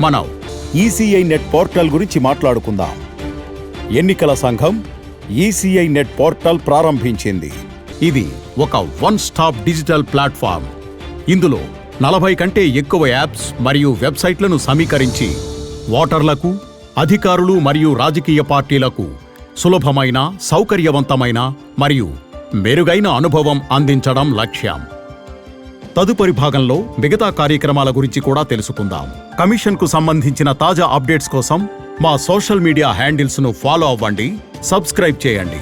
మనం ECI net portal గురించి మాట్లాడుకుందాం. ఎన్నికల సంఘం ఈసీఐ నెట్ పోర్టల్ ప్రారంభించింది. ఇది ఒక వన్ స్టాప్ డిజిటల్ ప్లాట్ఫామ్. ఇందులో నలభై కంటే ఎక్కువ యాప్స్ మరియు వెబ్సైట్లను సమీకరించి ఓటర్లకు అధికారులు మరియు రాజకీయ పార్టీలకు సులభమైన సౌకర్యవంతమైన మరియు మెరుగైన అనుభవం అందించడం లక్ష్యం. తదుపరి భాగంలో మిగతా కార్యక్రమాల గురించి కూడా తెలుసుకుందాం. కమిషన్కు సంబంధించిన తాజా అప్డేట్స్ కోసం మా సోషల్ మీడియా హ్యాండిల్స్ను ఫాలో అవ్వండి సబ్స్క్రైబ్ చేయండి.